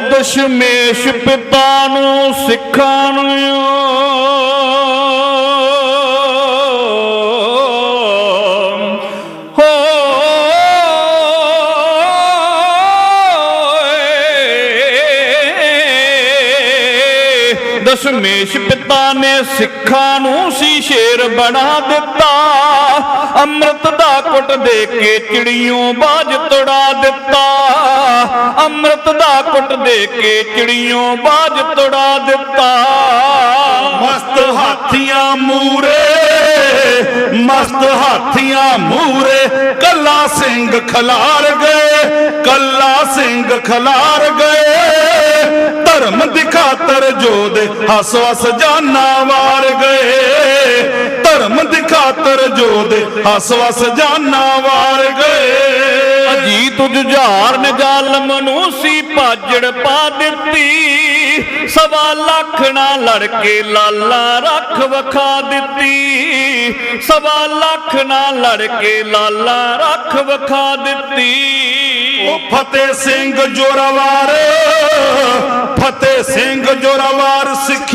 ਦਸ਼ਮੇਸ਼ ਪਿਤਾ ਨੂੰ ਸਿੱਖਾਂ ਨੂੰ ਹੋ ਦਸ਼ਮੇਸ਼ ਪਿਤਾ ਨੇ ਸਿੱਖਾਂ ਨੂੰ ਸੀ ਸ਼ੇਰ ਬਣਾ ਦਿੱਤਾ, ਅੰਮ੍ਰਿਤ ਦਾ ਕੁੱਟ ਦੇ ਕੇ ਚਿੜੀਆਂ ਬਾਜ ਤੋੜਾ ਦਿੱਤਾ। ਅੰਮ੍ਰਿਤ ਦਾ ਕੁੱਟ ਦੇ ਕੇ ਚਿੜੀਆਂ ਬਾਜ ਤੁੜਾ ਦਿੱਤਾ। ਮਸਤ ਹਾਥੀਆਂ ਮੂਰੇ, ਮਸਤ ਹਾਥੀਆਂ ਮੂਰੇ, ਕੱਲਾ ਸਿੰਘ ਖਲਾਰ ਗਏ, ਕੱਲਾ ਸਿੰਘ ਖਲਾਰ ਗਏ। ਧਰਮ ਦੀ ਖਾਤਰ ਜੋਦੇ ਹੱਸ ਵਸ ਜਾਨਾ ਵਾਰ ਗਏ। ਧਰਮ ਦੀ ਖਾਤਰ ਜੋਦੇ ਹੱਸ ਵਸ ਜਾਨਾ ਵਾਰ ਗਏ। ਅਜੀਤ ਜੁਝਾਰ ਨੇ ਜ਼ਾਲਮ ਨੂੰ ਸੀ ਭਾਜੜ ਪਾ ਦਿੱਤੀ। ਸਵਾ ਲੱਖ ਨਾਲ ਲੜ ਕੇ ਲਾਲਾ ਰੱਖ ਵਖਾ ਦਿੱਤੀ। ਸਵਾ ਲੱਖ ਨਾਲ ਲੜ ਕੇ ਲਾਲਾ ਰੱਖ ਵਖਾ ਦਿੱਤੀ। ਉਹ ਫਤਿਹ ਸਿੰਘ ਜੋਰਾਵਾਰ, ਫਤਿਹ ਸਿੰਘ ਜੋਰਾਵਾਰ ਸਿੱਖ